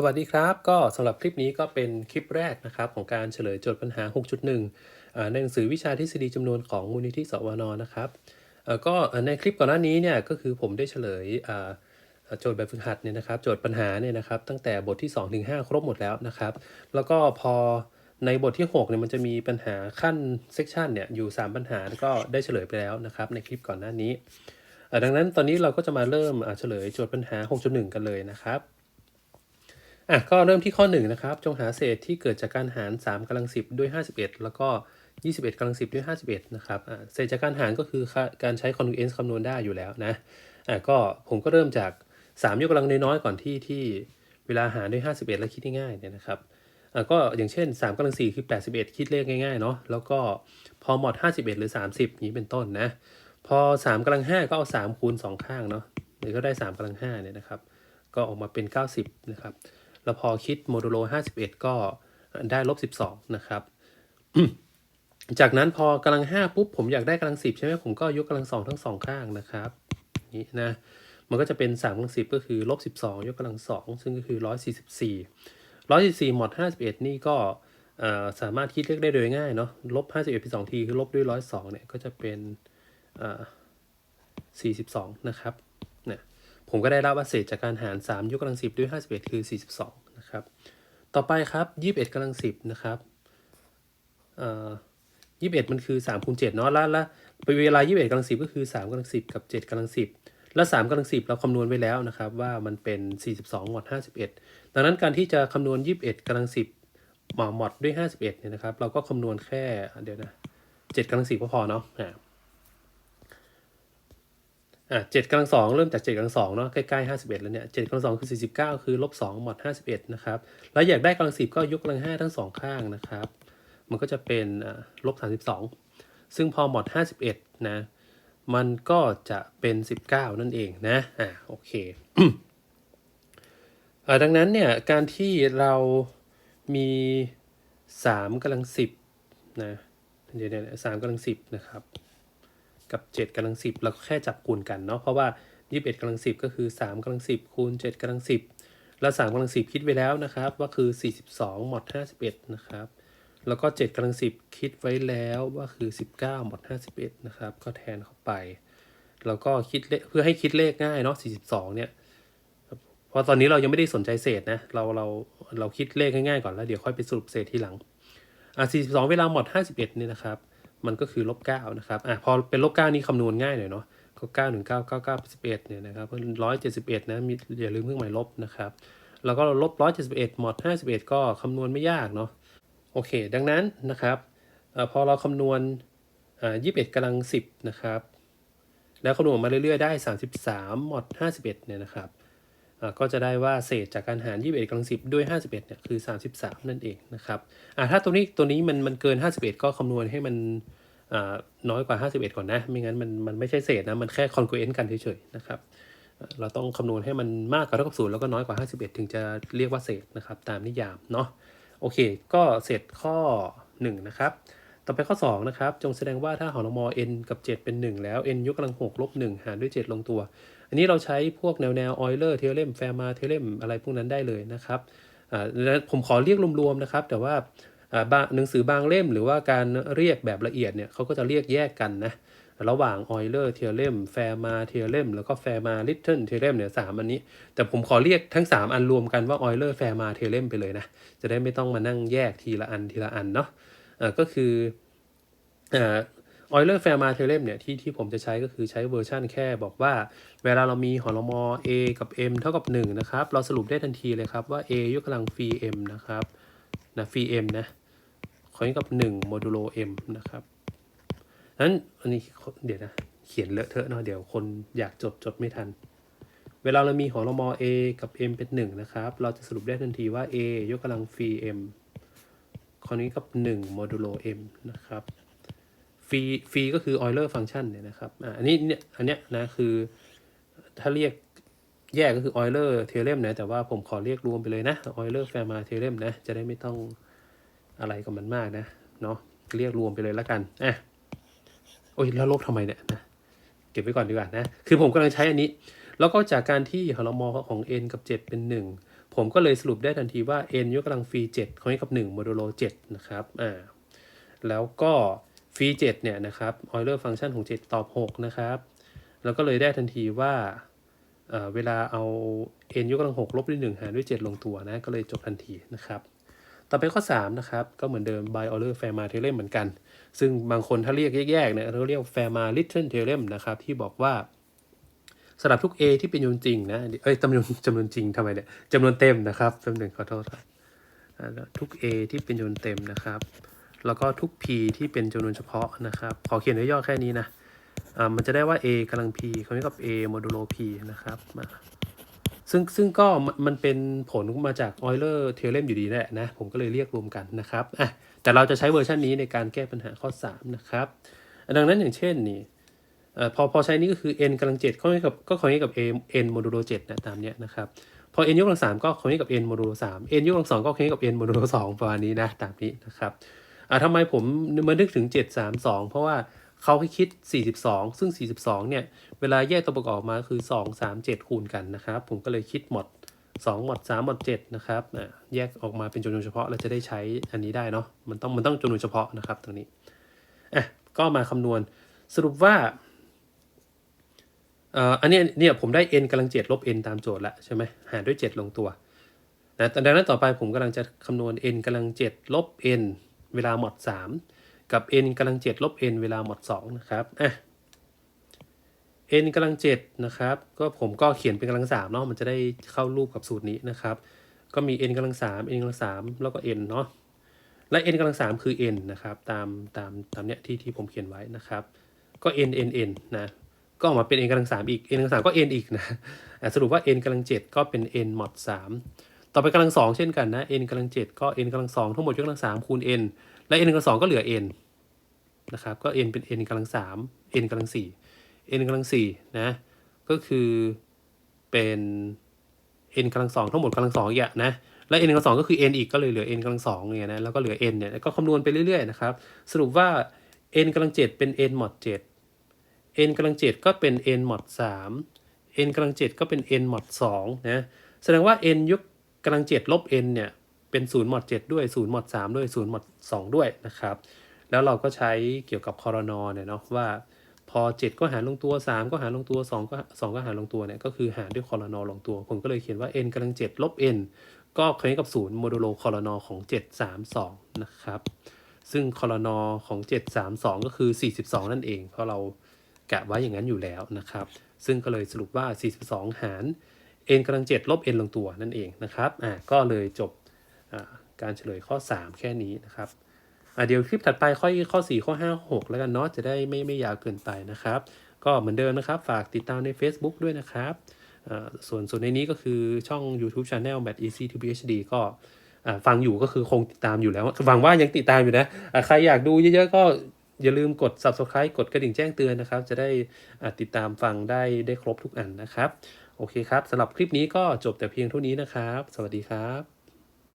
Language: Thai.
สวัสดีครับ ก็สำหรับคลิปนี้ก็เป็นคลิปแรกนะครับของการเฉลยโจทย์ปัญหา 6.1อ่าในหนังสือวิชาทฤษฎีจำนวนของมูลนิธิสวนนะครับก็ในคลิปก่อนหน้านี้เนี่ยก็คือผมได้เฉลยโจทย์แบบฝึกหัดเนี่ยนะครับ โจทย์ปัญหาเนี่ยนะครับ ตั้งแต่บทที่ 2 ถึง 5 ครบหมดแล้วนะครับ แล้วก็พอในบทที่6เนี่ยมันจะมีปัญหาขั้นเซกชันเนี่ยอยู่ 3 ปัญหาแล้วก็ได้เฉลยไปแล้วนะครับ ในคลิปก่อนหน้านี้ ดังนั้นตอนนี้เราก็จะมาเริ่มเฉลยโจทย์ปัญหา 6.1 กันเลยนะครับ อะก็เริ่มที่ข้อ1นะครับจงหาเศษที่เกิดจากการหาร 3กำลัง10 ด้วย 51 แล้วก็ 21กำลัง10 ด้วย 51 นะครับอะเศษจากการหารก็คือการใช้ congruence คำนวณได้อยู่แล้วนะอะก็ผมก็เริ่มจาก 3 ยกกำลังน้อยๆก่อนที่ที่เวลาหารด้วย 51 แล้วคิดง่ายๆเนี่ยนะครับอะก็อย่างเช่น3กำลัง4คือ 81 คิดเลขง่ายๆเนาะแล้วก็พอหมด 51 หรือ 30 นี้เป็นต้นนะพอ3กำลัง5ก็เอา3คูณ2ข้างเนาะหรือก็ได้3กำลัง5เนี่ยนะครับก็ออกมาเป็น 90นะครับ แล้วพอคิดโมดูโล 51 ก็ได้ลบ 12 นะครับ จากนั้นพอกำลัง 5 ปุ๊บ ผมอยากได้กำลัง 10 ใช่ไหมผมก็ยกกำลัง 2 ทั้งสองข้างนะครับนี่นะมันก็จะเป็น3กำลัง 10 ก็คือลบ 12 ยกกำลัง 2 ซึ่งก็คือ 144 144หมด51 นี่ก็เอ่อสามารถคิดเลขได้โดยง่ายเนาะลบ51เป็น2ที คือลบด้วย 102 เนี่ย ก็จะเป็นเอ่อ42 นะครับเนี่ย ผมก็ได้รับว่าเศษจากการหาร 3 ยกกำลัง 10 ด้วย 51 คือ 42 นะครับ ต่อไปครับ 21กำลัง 10 นะครับเอ่สิบเอ21มันคือ3คูณ7เนาะแล้วแล้วเวลา21กำลัง10ก็คือ3กำลัง10กับ7กำลัง10แล้ว3กำลัง10เราคำนวณไว้แล้วนะครับว่ามันเป็น42หมด51ดังนั้นการที่จะคำนวณ21กำลัง10หมอหมดด้วย51เนี่ยนะครับ เราก็คำนวณแค่เดี๋ยวนะ7กำลัง10ก็พอเนาะ อะเจ็ดกำลังสองเริ่มจากเจ็ดกำลังสองเนาะใกล้ๆห้าสิบเอ็ดแล้วเนี่ยเจ็ดกำลังสองคือสี่สิบเก้าคือลบสองหมดห้าสิบเอ็ดนะครับแล้วอยากได้กำลังสิบก็ยกกำลังห้าทั้งสองข้างนะครับ มันก็จะเป็นลบสามสิบสองซึ่งพอหมดห้าสิบเอ็ดนะ มันก็จะเป็นสิบเก้านั่นเองนะอ่าโอเคอ่าดังนั้นเนี่ยการที่เรามีสามกำลังสิบนะเดี๋ยวๆสามกำลังสิบนะครับ กับ 7กำลัง10เราก็แค่จับคูณกันเนาะเพราะว่า 21กำลัง10ก็คือ 3กำลัง10คูณ7กำลัง10แล้ว3กำลัง10คิดไว้แล้วนะครับว่าคือ 42หมด51นะครับแล้วก็7กำลัง10คิดไว้แล้วว่าคือ 19หมด51นะครับก็แทนเข้าไป แล้วก็คิดเลขเพื่อให้คิดเลขง่ายเนาะ42เนี่ยเพราะตอนนี้เรายังไม่ได้สนใจเศษนะเราเราเราคิดเลขง่ายๆก่อนแล้วเดี๋ยวค่อยไปสรุปเศษทีหลังอะ42 เวลาหมด 51เนี่ยนะครับ มันก็คือลบเก้านะครับอะพอเป็นลบเก้านี้คำนวณง่ายหน่อยเนาะก็เก้านึ่งเก้าเก้าเก้าสิบเอ็ดเนี่ยนะครับร้อยเจ็ดสิบเอ็ดนะมีอย่าลืมเครื่องหมายลบนะครับแล้วก็ลบร้อยเจ็ดสิบเอ็ดหมดห้าสิบเอ็ดก็คำนวณไม่ยากเนาะโอเค ดังนั้นนะครับอพอเราคำนวณยี่สิบเอ็ดกำลังสิบนะครับ แล้วคำนวณมาเรื่อยๆได้สามสิบสามหมดห้าสิบเอ็ดเนี่ยนะครับ ก็จะได้ว่าเศษจากการหาร 21กำลัง10 ด้วย 51เนี่ยคือ 33 นั่นเองนะครับถ้าตัวนี้ตัวนี้มันมันเกิน 51 ก็คำนวณให้มันน้อยกว่า 51 ก่อนนะ ไม่งั้นมันมันไม่ใช่เศษนะ มันแค่ congruent กันเฉยๆนะครับเราต้องคำนวณให้มันมากกว่าเท่ากับ0แล้วก็น้อยกว่า 51 ถึงจะเรียกว่าเศษนะครับ ตามนิยามเนาะโอเค ก็เสร็จข้อ 1 นะครับ ต่อไปข้อ 2 นะครับ จงแสดงว่าถ้าหอรมอ n กับ 7 เป็น 1 แล้ว n ยกกำลัง6ลบ1หารด้วย 7 ลงตัว อันนี้เราใช้พวกแนวแนวออยเลอร์เทเลมแฟร์มาเทเลมอะไรพวกนั้นได้เลยนะครับผมขอเรียกรวมๆนะครับ แต่ว่าหนังสือบางเล่มหรือว่าการเรียกแบบละเอียดเนี่ยเขาก็จะเรียกแยกกันนะระหว่างออยเลอร์เทเลมแฟร์มาเทเลมแล้วก็แฟร์มาลิทเทิลเทเลมเนี่ยสามอันนี้ แต่ผมขอเรียกทั้ง 3 อันรวมกันว่าออยเลอร์แฟร์มาเทเลมไปเลยนะ จะได้ไม่ต้องมานั่งแยกทีละอันทีละอันเนาะอ่าก็คืออ ออยเลอร์แฟร์มาเทเลมเนี่ยที่ที่ผมจะใช้ก็คือใช้เวอร์ชันแค่บอกว่า เวลาเรามีหอรมอ a กับ m เท่ากับ 1 นะครับ เราสรุปได้ทันทีเลยครับว่า a ยกกำลังฟรี m นะครับนะฟรี m นะขอนี้กับ1โมดูโล m นะครับนั้นอันนี้เดี๋ยวนะ เขียนเลอะเทอะเนาะเดี๋ยวคนอยากจดจดไม่ทัน เวลาเรามีหอรมอ a กับ m เป็น 1 นะครับ เราจะสรุปได้ทันทีว่า a ยกกำลังฟรี m ข้อนี้กับ1โมดูโล m นะครับ ฟรีฟรีก็คือ Euler function เนี่ยนะครับอันนี้เนี่ยอันเนี้ยนะคือถ้าเรียกแยกก็คือ Euler theorem นะแต่ว่าผมขอเรียกรวมไปเลยนะ Euler Fermat theorem นะจะได้ไม่ต้องอะไรกับมันมากนะเนาะเรียกรวมไปเลยแล้วกันอะโอ้ยแล้วลบทำไมเนี่ยนะเก็บไว้ก่อนดีกว่านะคือผมกำลังใช้อันนี้ แล้วก็จากการที่หอรมอของ n กับ 7 เป็น 1 ผมก็เลยสรุปได้ทันทีว่า n ยกกำลังฟรี7เขาให้กับ1โมดูโล7นะครับอ่าแล้วก็ ฟรี7เนี่ยนะครับออยเลอร์ฟังก์ชันของ 7 ตอบ 6 นะครับแล้วก็เลยได้ทันทีว่าเอ่อเวลาเอา n ยกกำลัง6ลบด้วย1หารด้วย 7 ลงตัวนะ ก็เลยจบทันทีนะครับต่อไปข้อ 3 นะครับ ก็เหมือนเดิม by Euler Fermat Theorem เหมือนกัน ซึ่งบางคนถ้าเรียกแยกๆเนี่ยเราเรียก Fermat Little Theorem นะครับ ที่บอกว่าสำหรับทุก a ที่เป็นจำนวนจริงนะเอ้ยจำนวนจำนวนจริงทำไมเนี่ยจำนวนเต็มนะครับจำนวนขอโทษครับทุก a ที่เป็นจำนวนเต็มนะครับ แล้วก็ทุก p ที่เป็นจำนวนเฉพาะนะครับ ขอเขียนย่อๆแค่นี้นะอ่ามันจะได้ว่า a กำลัง p เขาเรียกกับ a โมดูโล p นะครับมาซึ่งซึ่งก็มันเป็นผลมาจาก Euler Theorem อยู่ดีแหละนะ ผมก็เลยเรียกรวมกันนะครับอะแต่เราจะใช้เวอร์ชันนี้ในการแก้ปัญหาข้อ 3 นะครับ ดังนั้นอย่างเช่นนี่เอ่อพอพอใช้นี้ก็คือ n กำลัง7เข้าให้กับก็เข้าให้กับ a n โมดูโล7นะตามเนี้ยนะครับ พอ n ยกกำลัง3ก็เข้าให้กับ n โมดูโล3 n ยกกำลัง2ก็เข้าให้กับ n โมดูโล2ประมาณนี้นะตามนี้นะครับ อ่าทำไมผมมานึกถึง 732 เพราะว่าเขาให้คิด 42 ซึ่ง 42 เนี่ย เวลาแยกตัวประกอบมาคือ 2 3 7 คูณกันนะครับ ผมก็เลยคิดหมด 2 หมด 3 หมด 7 นะครับอ่าแยกออกมาเป็นจำนวนเฉพาะ เราจะได้ใช้อันนี้ได้เนาะ มันต้องมันต้องจำนวนเฉพาะนะครับตรงนี้ อะ ก็มาคำนวณ สรุปว่าเอ่ออันนี้เนี่ยผมได้ n กำลัง 7 ลบ n ตามโจทย์ล้วใช่ไหมหารด้วย 7 ลงตัวนะแต่ดังนั้นต่อไปผมกำลังจะคำนวณ n กำลัง 7 ลบ n เวลาหมด 3 กับ n กำลัง 7 ลบ n เวลาหมด 2 นะครับอะ n กำลัง 7 นะครับ ก็ผมก็เขียนเป็นกำลัง3เนาะมันจะได้เข้ารูปกับสูตรนี้นะครับ ก็มี n กำลัง3 n กำลัง3แล้วก็ n เนาะและ n กำลัง3คือ n นะครับ ตามตามตามเนี้ยที่ที่ผมเขียนไว้นะครับ ก็ n n n นะก็ออกมาเป็น n กำลัง3อีก n กำลัง3ก็ n อีกนะอะสรุปว่า n กำลัง7ก็เป็น n หมด3 ต่อไปกำลังสองเช่นกันนะ n กำลัง7ก็ n กำลังสองทั้งหมดยกกำลัง3คูณ n และ n กำลังสองก็เหลือ n นะครับ ก็ n เป็น n กำลัง3 n กำลัง4 n กำลัง4นะ ก็คือเป็น n กำลังสองทั้งหมดกำลังสองอีกอะนะ และ n กำลังสองก็คือ n อีกก็เลยเหลือ n กำลังสองเนี่ยนะ แล้วก็เหลือ n เนี่ย ก็คำนวณไปเรื่อยๆนะครับ สรุปว่า n กำลัง7เป็น n หมด7 n กำลัง7ก็เป็น n หมด3 n กำลัง7ก็เป็น n หมด2นะ แสดงว่า n ยกำลัง7ลบ n เนี่ยเป็น0หมด7ด้วย0หมด3ด้วย0หมด2ด้วยนะครับ แล้วเราก็ใช้เกี่ยวกับคอรนอเนี่ยเนาะว่าพอ 7 ก็หารลงตัว 3 ก็หารลงตัว 2 ก็ 2 ก็หารลงตัวเนี่ยก็คือหารด้วยคอรนอลงตัว ผมก็เลยเขียนว่า n กำลัง7ลบ n ก็คล้ายกับ 0 โมดูโลคอรนอของ 732 นะครับ ซึ่งคอรนอของ 732 ก็คือ 42 นั่นเอง เพราะเรากะไว้อย่างนั้นอยู่แล้วนะครับ ซึ่งก็เลยสรุปว่า 42 หาร n กำลัง7ลบ n ลงตัวนั่นเองนะครับอ่าก็เลยจบอ่าการเฉลยข้อ 3 แค่นี้นะครับอ่าเดี๋ยวคลิปถัดไปข้อข้อ 4 ข้อ 5 6 แล้วกันเนาะจะได้ไม่ไม่ยาวเกินไปนะครับ ก็เหมือนเดิมนะครับ ฝากติดตามใน Facebook ด้วยนะครับอ่าส่วนส่วนในนี้ก็คือช่อง YouTube Channel Bat Easy to PhD ก็อ่าฟังอยู่ก็คือคงติดตามอยู่แล้วหวังว่ายังติดตามอยู่นะอ่าใครอยากดูเยอะๆก็อย่าลืมกด Subscribe กดกระดิ่งแจ้งเตือนนะครับ จะได้อ่าติดตามฟังได้ได้ครบทุกอันนะครับ โอเคครับสำหรับคลิปนี้ก็จบแต่เพียงเท่านี้นะครับ สวัสดีครับ